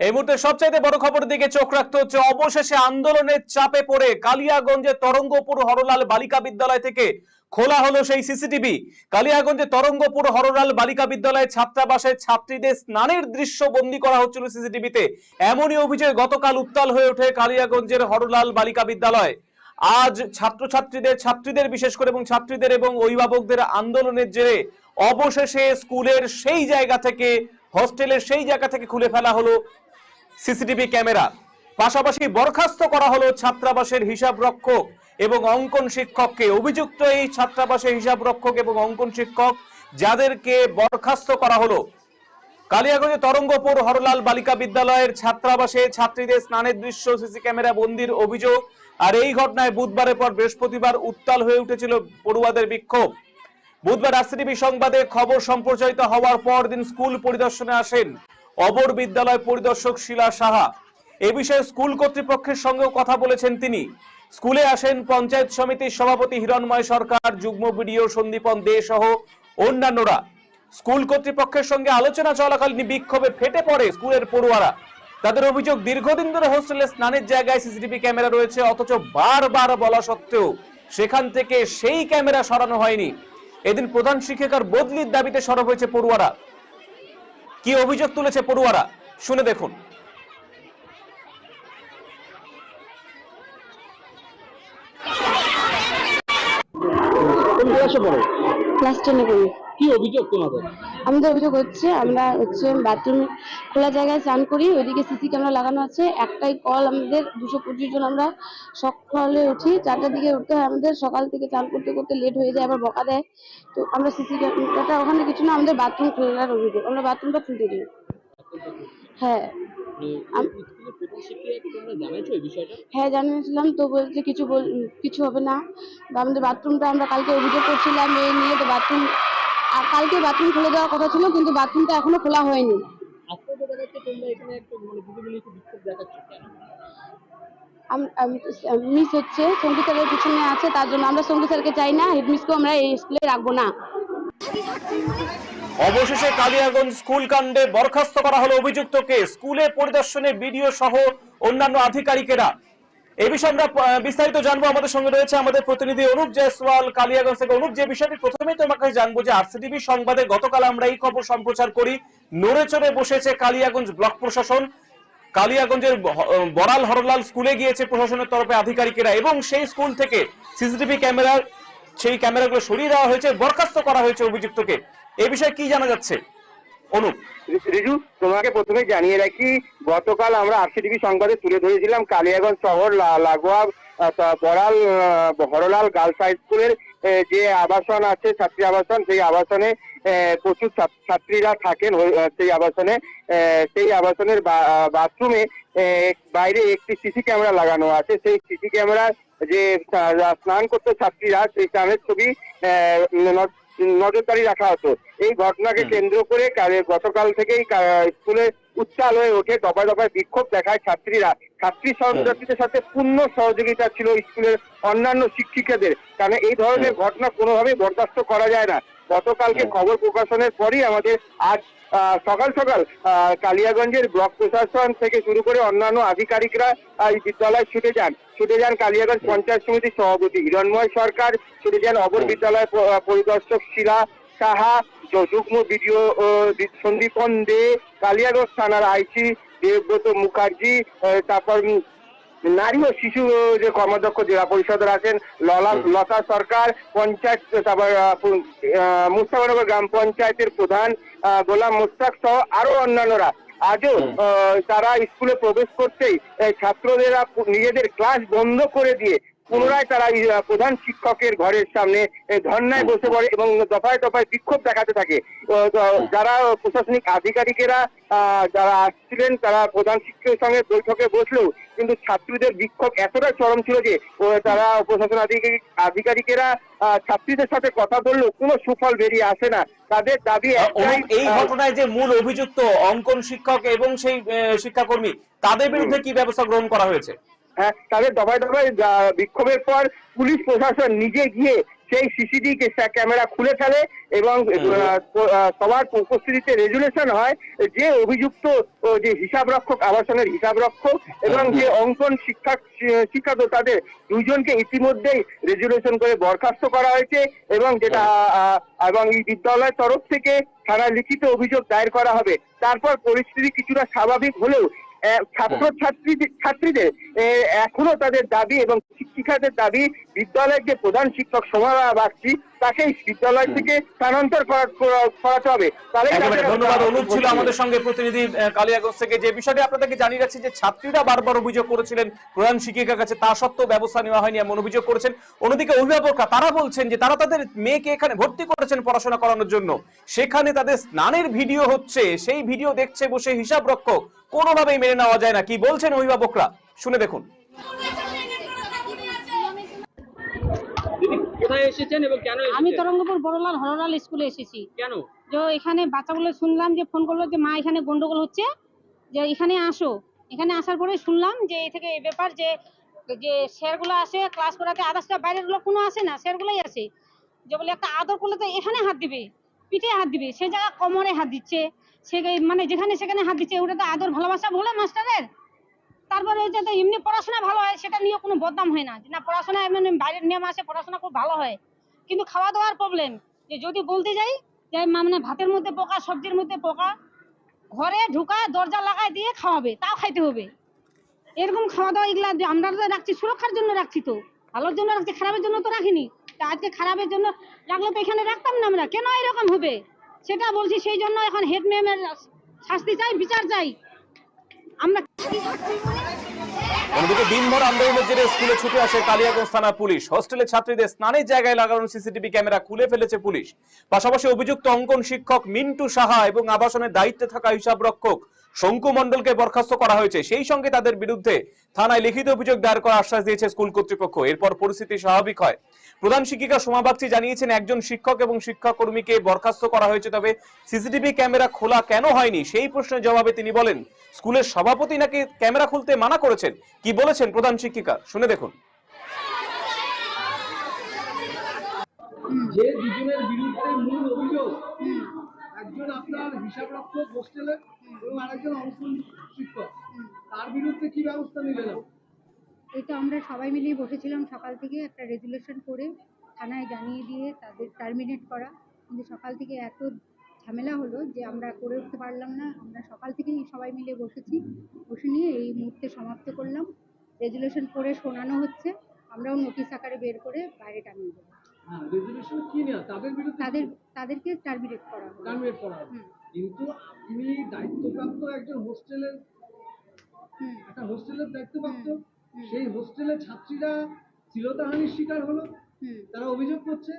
এই মুহূর্তে সবচাইতে বড় খবরের দিকে চোখ রাখতে হচ্ছে, অবশেষে আন্দোলনের চাপে পড়ে কালিয়াগঞ্জে তরঙ্গপুর হরলাল বালিকা বিদ্যালয় থেকে খোলা হলো সেই সিসিটিভি। কালিয়াগঞ্জে তরঙ্গপুর হরলাল বালিকা বিদ্যালয়ের ছাত্রাবাসে ছাত্রীদের স্নানের দৃশ্য বন্দী করা হচ্ছিল সিসিটিভিতে। এমনই অভিযোগ গতকাল উত্তাল হয়ে ওঠে কালিয়াগঞ্জের হরলাল বালিকা বিদ্যালয়। আজ ছাত্রছাত্রীদের, ছাত্রীদের বিশেষ করে এবং ছাত্রীদের এবং অভিভাবকদের আন্দোলনের জেরে অবশেষে স্কুলের সেই জায়গা থেকে, হস্টেলের সেই জায়গা থেকে খুলে ফেলা হলো সিসিটিভি ক্যামেরা। পাশাপাশি বরখাস্ত করা হলো ছাত্রাবাসের হিসাব রক্ষক এবং অঙ্কন শিক্ষককে। অভিযুক্ত এই ছাত্রাবাসের হিসাব রক্ষক এবং অঙ্কন শিক্ষক যাদেরকে বরখাস্ত করা হলো। কালিয়াগঞ্জে তরঙ্গপুর হরলাল বালিকা বিদ্যালয়ের ছাত্রাবাসে ছাত্রীদের স্নানের দৃশ্য, সিসি ক্যামেরা, বন্দির অভিযোগ আর এই ঘটনায় বুধবারের পর বৃহস্পতিবার উত্তাল হয়ে উঠেছিল পড়ুয়াদের বিক্ষোভ। বুধবার রাজনীতি সংবাদে খবর সম্প্রচারিত হওয়ার পর দিন স্কুল পরিদর্শনে আসেন অবর বিদ্যালয় পরিদর্শক শিলা সাহা। এ বিষয়ে স্কুল কর্তৃপক্ষের সঙ্গেও কথা বলেছেন তিনি। স্কুলে আসেন পঞ্চায়েত সমিতির সভাপতি হিরণময় সরকার, যুগ্ম বিডিও সন্দীপন দে সহ অন্যান্যরা। স্কুল কর্তৃপক্ষের সঙ্গে আলোচনা চলাকালীন বিক্ষোভে ফেটে পড়ে স্কুলের পড়ুয়ারা। তাদের অভিযোগ, দীর্ঘদিন ধরে হোস্টেলে স্নানের জায়গায় সিসিটিভি ক্যামেরা রয়েছে, অথচ বারবার বলা সত্ত্বেও সেখান থেকে সেই ক্যামেরা সরানো হয়নি। এদিন প্রধান শিক্ষিকার বদলির দাবিতে সরব হয়েছে পড়ুয়ারা। কি অভিযোগ তুলেছে পড়ুয়ারা? শুনে দেখুন। ক্লাসে পড়ো ক্লাস টেনে করি কি অভিযোগ তোমাদের? আমাদের অভিযোগ হচ্ছে আমরা হচ্ছে বাথরুম খোলা জায়গায় স্নান করি ওইদিকে সিসি ক্যামেরা লাগানো আছে একটাই কল আমাদের দুশো পঁচিশ জন আমরা সকালে উঠি চারটার দিকে উঠতে হয় আমাদের সকাল থেকে চান করতে করতে লেট হয়ে যায় আবার বকা দেয়। তো আমরা সিসি ক্যামেরাটা ওখানে কিছু না আমাদের বাথরুম খোলার অভিযোগ আমরা বাথরুমটা খুলতে দিই। হ্যাঁ। হ্যাঁ জানিয়েছিলাম। তো বলছে কিছু বল কিছু হবে না। আমাদের বাথরুমটা আমরা কালকে অভিযোগ করছিলাম এই নিয়ে। তো বাথরুম আর কালকে বাথরুম খুলে দেওয়ার কথা ছিল কিন্তু বাথরুমটা এখনও খোলা হয়নি। একটা মানে মিস হচ্ছে। সংগীত স্যারের পিছনে আছে তার জন্য আমরা সংগীত স্যারকে চাই না। হেডমিসকেও আমরা এই স্কুলে রাখব না। অবশেষে কালিয়াগঞ্জ স্কুল কাণ্ডে বরখাস্ত করা হলো অভিযুক্তকে। স্কুলে পরিদর্শনে বিডিও সহ অন্যান্য আধিকারিকেরা। এই বিষয়ে আমরা বিস্তারিত জানব। আমাদের সঙ্গে রয়েছে আমাদের প্রতিনিধি অনুপ জয়সওয়াল, কালিয়াগঞ্জ থেকে। অনুপ যে বিষয়টি প্রথমেই তোমার কাছে জানব যে আরসিটিভি সংবাদে গতকাল আমরা এই খবর সম্প্রচার করি। নড়ে চড়ে বসেছে কালিয়াগঞ্জ ব্লক প্রশাসন। কালিয়াগঞ্জের বড়াল হরলাল স্কুলে গিয়েছে প্রশাসনের তরফে আধিকারিকেরা এবং সেই স্কুল থেকে সিসিটিভি ক্যামেরার, সেই ক্যামেরাগুলো সরিয়ে দেওয়া হয়েছে, বরখাস্ত করা হয়েছে অভিযুক্তকে। এই বিষয়ে কি জানা যাচ্ছে? অনুপ। রিজু, তোমাকে প্রথমে জানিয়ে রাখি, গতকাল আমরা আরসিটিভি সংবাদে তুলে ধরেছিলাম কালিয়াগঞ্জ শহর লাগোয়া বড়াল হরলাল গার্লস হাই স্কুলের যে আবাসন আছে, ছাত্রী আবাসন, সেই আবাসনে প্রচুর ছাত্রীরা থাকেন সেই আবাসনে সেই আবাসনের বাথরুমে বাইরে একটি সিসি ক্যামেরা লাগানো আছে। সেই সিসি ক্যামেরা যে স্নান করতে ছাত্রীরা, সেই স্নানের ছবি নজরদারি রাখা হতো। এই ঘটনাকে কেন্দ্র করে গতকাল থেকেই স্কুলে উত্তাল হয়ে ওঠে। দফায় দফায় বিক্ষোভ দেখায় ছাত্রীরা। ছাত্রী সহযাত্রীদের সাথে পূর্ণ সহযোগিতা ছিল স্কুলের অন্যান্য শিক্ষিকাদের। কারণ এই ধরনের ঘটনা কোনোভাবেই বরদাস্ত করা যায় না। গতকালকে খবর প্রকাশনের পরই আমাদের আজ সকাল সকাল আহ, কালিয়াগঞ্জের ব্লক প্রশাসন থেকে শুরু করে অন্যান্য আধিকারিকরা এই বিদ্যালয়ে ছুটে যান। ছুটে যান কালিয়াগঞ্জ পঞ্চায়েত সমিতির সভাপতি হিরণময় সরকার ছুটে যান অপর বিদ্যালয় পরিদর্শক শিলা সাহা যুগ্ম বিডিও সন্দীপন দে কালিয়াগঞ্জ থানার আইসি দেবব্রত মুখার্জি তারপর নারী ও শিশু যে কর্মাধ্যক্ষ জেলা পরিষদের আছেন ললা লতা সরকার পঞ্চায়েত তারপর মুস্তাফানগর গ্রাম পঞ্চায়েতের প্রধান আহ, গোলাম মোস্তাক সহ আরও অন্যান্যরা। আজও তারা স্কুলে প্রবেশ করতেই ছাত্রদেরা নিজেদের ক্লাস বন্ধ করে দিয়ে পুনরায় তারা প্রধান শিক্ষকের ঘরের সামনে ধর্নায় বসে পড়ে এবং দফায় দফায় বিক্ষোভ দেখাতে থাকে। যারা প্রশাসনিক আধিকারিকেরা যারা আসছিলেন তারা প্রধান শিক্ষকের সঙ্গে বৈঠকে বসলেও কিন্তু ছাত্রীদের বিক্ষোভ এতটা চরম ছিল যে তারা প্রশাসন আধিকারিক আধিকারিকেরা ছাত্রীদের সাথে কথা বললেও কোনো সুফল বেরিয়ে আসে না। তাদের দাবি এই ঘটনায় যে মূল অভিযুক্ত অঙ্কন শিক্ষক এবং সেই শিক্ষাকর্মী তাদের বিরুদ্ধে কি ব্যবস্থা গ্রহণ করা হয়েছে? হ্যাঁ তাদের দফায় দফায় বিক্ষোভের পর পুলিশ প্রশাসন নিজে গিয়ে সেই সিসিডি ক্যামেরা খুলে ফেলে এবং সবার উপস্থিতিতে রেজুলেশন হয় যে অভিযুক্ত যে হিসাব রক্ষক আবাসনের হিসাব রক্ষক এবং যে অঙ্কন শিক্ষা শিক্ষক তাদের দুইজনকে ইতিমধ্যেই রেজুলেশন করে বরখাস্ত করা হয়েছে এবং যেটা এবং এই বিদ্যালয়ের তরফ থেকে থানায় লিখিত অভিযোগ দায়ের করা হবে। তারপর পরিস্থিতি কিছুটা স্বাভাবিক হলেও ছাত্র ছাত্রী ছাত্রীদের এখনও তাদের দাবি এবং শিক্ষিকাদের দাবি বিদ্যালয়ের যে প্রধান শিক্ষক সোমা বাগচি তাকে বিদ্যালয় থেকে স্থানান্তর করা- করা- করাতে হবে। ধন্যবাদ অনুপ ছিল আমাদের সঙ্গে প্রতিনিধি কালিয়াগঞ্জ থেকে। যে বিষয়টি আপনাদেরকে জানিয়ে রাখছি যে ছাত্রীরা বারবার অভিযোগ করেছিলেন প্রধান শিক্ষিকার কাছে তা সত্ত্বেও ব্যবস্থা নেওয়া হয়নি এমন অভিযোগ করেছেন। অন্যদিকে অভিভাবকরা তারা বলছেন যে তারা তাদের মেয়েকে এখানে ভর্তি করেছেন পড়াশোনা করানোর জন্য। সেখানে তাদের স্নানের ভিডিও হচ্ছে সেই ভিডিও দেখছে বসে হিসাব রক্ষক কোনোভাবেই মেনে নেওয়া যায় না। কি বলছেন অভিভাবকরা? শুনে দেখুন। দিদি কোথায় এসেছেন এবং কেন আমি তরঙ্গপুর বড়লাল হরলাল স্কুলে এসেছি। কেন? যে এখানে বাচ্চাগুলো শুনলাম যে ফোন করল যে মা এখানে গন্ডগোল হচ্ছে। যে এখানে আসো। এখানে আসার পরে শুনলাম যে এই থেকে এই ব্যাপার যে যে স্যারগুলো আসে ক্লাস করাতে আদার্সটা বাইরেরগুলো কোনো আসে না স্যারগুলোই আসে। যে বলে একটা আদর করলে তো এখানে হাত দিবে পিঠে হাত দিবে সে জায়গা কোমরে হাত দিচ্ছে। সে মানে যেখানে সেখানে হাত দিচ্ছে ওটা তো আদর ভালোবাসা বলে মাস্টারের? তারপরে হচ্ছে তো এমনি পড়াশোনা ভালো হয়, সেটা নিয়ে কোনো বদনাম হয় না। না, পড়াশোনা এমনি বাইরের নিয়ম আসে পড়াশোনা খুব ভালো হয়। কিন্তু খাওয়া দাওয়ার প্রবলেম যে যদি বলতে যাই, যে মানে ভাতের মধ্যে পোকা, সবজির মধ্যে পোকা, ঘরে ঢুকা, দরজা লাগাই দিয়ে খাওয়াবে, তাও খাইতে হবে। এরকম খাওয়া দাওয়া এগুলা আমরা তো রাখছি, সুরক্ষার জন্য রাখছি তো। ভালোর জন্য রাখছি, খারাপের জন্য তো রাখিনি। তা আজকে খারাপের জন্য রাখলে তো এখানে রাখতাম না আমরা, কেন এরকম হবে? সেটা বলছি, সেই জন্য এখন হেড ম্যামের শাস্তি চাই, বিচার চাই। আমরা できない? অন্যদিকে দিনভর আন্দোলনের জেরে স্কুলে ছুটে আসে কালিয়াগঞ্জ থানার পুলিশ। হোস্টেলে ছাত্রীদের স্নানের জায়গায় লাগানো সিসিটিভি ক্যামেরা খুলে ফেলেছে পুলিশ। পাশাপাশি অভিযুক্ত অঙ্কন শিক্ষক মিন্টু সাহা এবং আবাসনের দায়িত্বে থাকা হিসাব রক্ষক শঙ্কু মণ্ডলকে বরখাস্ত করা হয়েছে। সেই সঙ্গে তাদের বিরুদ্ধে থানায় লিখিত অভিযোগ দায়ের করার আশ্বাস দিয়েছে স্কুল কর্তৃপক্ষ। এরপর পরিস্থিতি স্বাভাবিক হয়। প্রধান শিক্ষিকা সোমা বাগচি জানিয়েছেন, একজন শিক্ষক এবং শিক্ষাকর্মীকে বরখাস্ত করা হয়েছে, তবে সিসিটিভি ক্যামেরা খোলা কেন হয়নি? সেই প্রশ্নের জবাবে তিনি বলেন, স্কুলের সভাপতি নাকি ক্যামেরা খুলতে মানা করেছেন? কি বলেছেন প্রধান শিক্ষিকা? শুনে দেখুন। যে দুজনের বিরুদ্ধে মূল অভিযোগ একজন আপনার হিসাব রক্ষক হোস্টেলে এবং আরেকজন শিক্ষক তার বিরুদ্ধে কি ব্যবস্থা নিলেন? আপনি? এই তো আমরা সবাই মিলেই বসেছিলাম সকাল থেকে একটা রেজুলেশন করে থানায় জানিয়ে দিয়ে তাদের টার্মিনেট করা। কিন্তু সকাল থেকে এত ঝামেলা হলো যে আমরা করে উঠতে পারলাম না। আমরা সকাল থেকেই সবাই মিলে বসেছি। বসে নিয়ে এই মুহূর্তে সমাপ্ত করলাম। রেজুলেশন করে শোনানো হচ্ছে। আমরাও নোটিশ আকারে বের করে বাইরে টানিয়ে দেবো। হ্যাঁ তাদের তাদেরকে টার্মিনেট করা টার্মিনেট করা কিন্তু আপনি দায়িত্বপ্রাপ্ত একজন হোস্টেলের একটা হোস্টেলের দায়িত্বপ্রাপ্ত। সেই হোস্টেলের ছাত্রীরা শ্লীলতাহানির শিকার হলো। তারা অভিযোগ করছে।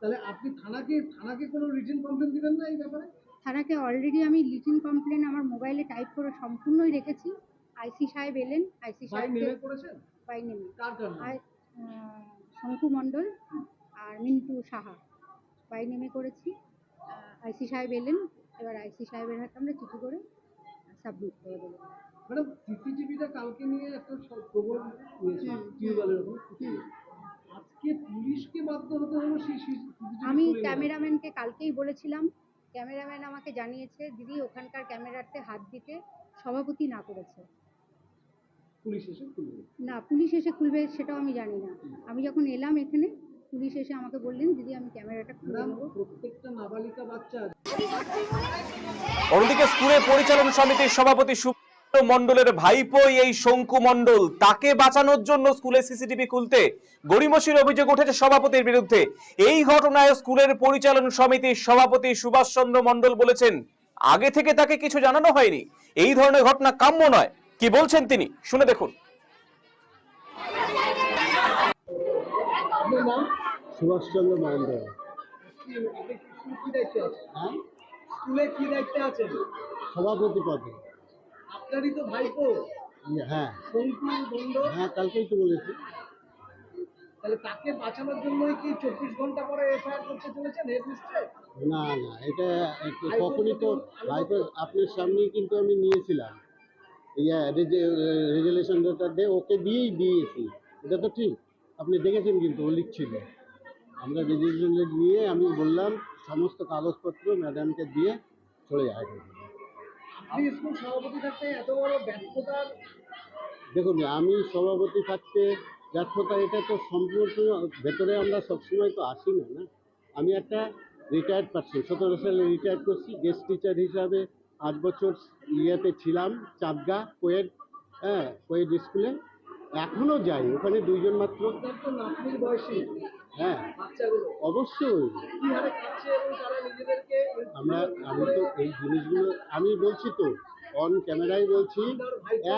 তাহলে আপনি থানাকে থানাকে কোনো রিটেন কমপ্লেন দিবেন না এই ব্যাপারে? থানাকে অলরেডি আমি লিটিন কমপ্লেন আমার মোবাইলে টাইপ করে সম্পূর্ণই রেখেছি। আইসি সাহেব এলেন। আইসি করেছেন? বাই নেমে আর শঙ্কু মণ্ডল আর মিন্টু সাহা। বাই নেমে করেছি। আইসি সাহেব এলেন। এবার আইসি সাহেবের হাতে আমরা চিঠি করে সাবমিট করে দেবো। ম্যাডাম সিসিটিভিটা কালকে নিয়ে একটা প্রবল টিউবওয়েলের আজকে পুলিশকে বাধ্য হতে হলো সেই আমি ক্যামেরাম্যানকে কালকেই বলেছিলাম ক্যামেরাম্যান আমাকে জানিয়েছে দিদি ওখানকার ক্যামেরাতে হাত দিতে সভাপতি না করেছে। পুলিশ এসে খুলবে? না পুলিশ এসে খুলবে সেটাও আমি জানি না। আমি যখন এলাম এখানে পুলিশ এসে আমাকে বললেন দিদি আমি ক্যামেরাটা খুলে নেব প্রত্যেকটা নাবালিকা বাচ্চা অন্যদিকে স্কুলের পরিচালন সমিতির সভাপতি মণ্ডলের ভাইপোই এই শঙ্কু মণ্ডল। তাকে বাঁচানোর জন্য স্কুলে সিসিটিভি খুলতে গড়িমসির অভিযোগ উঠেছে সভাপতির বিরুদ্ধে। এই ঘটনায় স্কুলের পরিচালন সমিতির সভাপতি সুভাষ চন্দ্র মণ্ডল বলেছেন আগে থেকে তাকে কিছু জানানো হয়নি। এই ধরনের ঘটনা কাম্য নয়। কি বলছেন তিনি? শুনে দেখুন। সুভাষচন্দ্র হ্যাঁ? স্কুলে কি দায়িত্বে আছেন সভাপতি পদে। আপনারই তো ভাইপো। হ্যাঁ। হ্যাঁ কালকেই তো বলেছি। তাহলে তাকে বাঁচানোর জন্যই কি চব্বিশ ঘণ্টা পরে এফআইআর করতে চলেছেন? হেড না না এটা কখনই তো হয়তো আপনার সামনেই কিন্তু আমি নিয়েছিলাম। ইয়া ওকে দিয়েই দিয়েছি। এটা তো ঠিক। আপনি দেখেছেন কিন্তু ও লিখছিল। আমরা রেজিস্ট্রেশন নিয়ে আমি বললাম সমস্ত কাগজপত্র ম্যাডামকে দিয়ে চলে যায় দেখুন আমি সভাপতি থাকতে ব্যর্থতা এটা তো সম্পূর্ণ ভেতরে আমরা সবসময় তো আসি না না? আমি একটা রিটায়ার্ড পার্সন সতেরো সালে রিটায়ার্ড করছি গেস্ট টিচার হিসাবে পাঁচ বছর ইয়েতে ছিলাম চাঁদগা কোয়েড হ্যাঁ কোয়েড স্কুলে। এখনও যাই ওখানে দুইজন মাত্র। বয়সী। হ্যাঁ অবশ্যই। আমরা, আমি তো এই জিনিসগুলো, আমি বলছি তো অন ক্যামেরায় বলছি,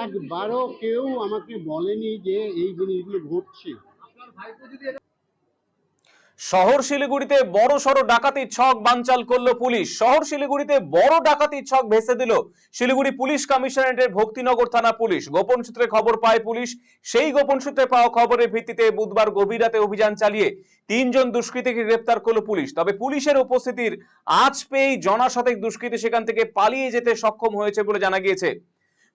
একবারও কেউ আমাকে বলেনি যে এই জিনিসগুলো ঘটছে আপনার ভাইপো যদি এটা শহর শিলিগুড়িতে বড় সড় ডাকাতির ছক বানচাল করল পুলিশ। শহর শিলিগুড়িতে বড় ডাকাতির ছক ভেসে দিল শিলিগুড়ি পুলিশ কমিশনারেটের ভক্তিনগর থানা পুলিশ। গোপন সূত্রে খবর পায় পুলিশ, সেই গোপন সূত্রে পাওয়া খবরের ভিত্তিতে বুধবার গভীর রাতে অভিযান চালিয়ে তিনজন দুষ্কৃতীকে গ্রেপ্তার করল পুলিশ। তবে পুলিশের উপস্থিতির আজ পেয়েই জনাশতেক দুষ্কৃতী সেখান থেকে পালিয়ে যেতে সক্ষম হয়েছে বলে জানা গিয়েছে।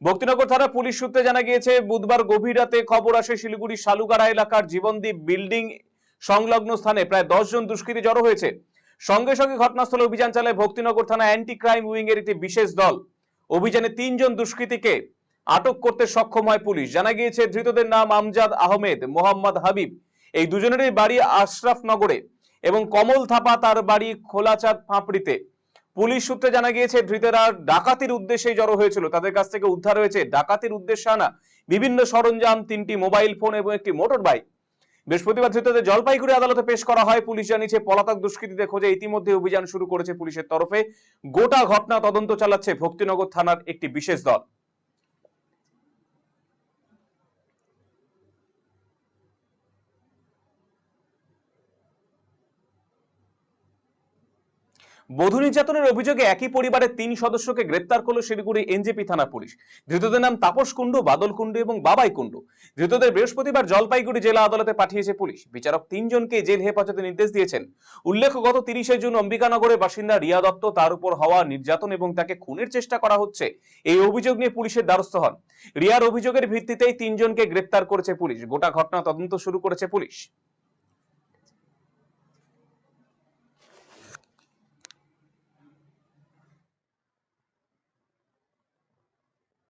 ভক্তিনগর থানা পুলিশ সূত্রে জানা গিয়েছে, বুধবার গভীর রাতে খবর আসে শিলিগুড়ি শালুগাড়া এলাকার জীবনদ্বীপ বিল্ডিং সংলগ্ন স্থানে প্রায় দশ জন দুষ্কৃতী জড়ো হয়েছে। সঙ্গে সঙ্গে ঘটনাস্থলে অভিযান চালায় ভক্তিনগর থানা অ্যান্টি ক্রাইম উইং এর একটি বিশেষ দল। অভিযানে তিনজন দুষ্কৃতীকে আটক করতে সক্ষম হয় পুলিশ। জানা গিয়েছে, ধৃতদের নাম আমজাদ আহমেদ, মোহাম্মদ হাবিব। এই দুজনেরই বাড়ি আশরাফ নগরে এবং কমল থাপা তার বাড়ি খোলাচাঁদ ফাঁপড়িতে। পুলিশ সূত্রে জানা গিয়েছে, ধৃতেরা ডাকাতির উদ্দেশ্যে জড়ো হয়েছিল। তাদের কাছ থেকে উদ্ধার হয়েছে ডাকাতির উদ্দেশ্যে আনা বিভিন্ন সরঞ্জাম, তিনটি মোবাইল ফোন এবং একটি মোটর বাইক বৃহস্পতিবার ধৃতদের জলপাইগুড়ি আদালতে পেশ করা হয়। পুলিশ জানিয়েছে, পলাতক দুষ্কৃতীদের খোঁজে ইতিমধ্যে অভিযান শুরু করেছে পুলিশের তরফে। গোটা ঘটনা তদন্ত চালাচ্ছে ভক্তিনগর থানার একটি বিশেষ দল। বধূ নির্যাতনের অভিযোগে একই পরিবারের তিন সদস্যকে গ্রেপ্তার করল শিলিগুড়ি এনজেপি থানা পুলিশ। ধৃতদের নাম তাপস কুণ্ডু, বাদল কুণ্ডু এবং বাবাই কুণ্ডু। ধৃতদের বৃহস্পতিবার জলপাইগুড়ি জেলা আদালতে পাঠিয়েছে পুলিশ। বিচারক তিনজনকে জেল হেফাজতে নির্দেশ দিয়েছেন। উল্লেখ্য গত তিরিশে জুন অম্বিকানগরের বাসিন্দা রিয়া দত্ত তার উপর হওয়া নির্যাতন এবং তাকে খুনের চেষ্টা করা হচ্ছে, এই অভিযোগ নিয়ে পুলিশের দ্বারস্থ হন। রিয়ার অভিযোগের ভিত্তিতেই তিনজনকে গ্রেপ্তার করেছে পুলিশ। গোটা ঘটনা তদন্ত শুরু করেছে পুলিশ।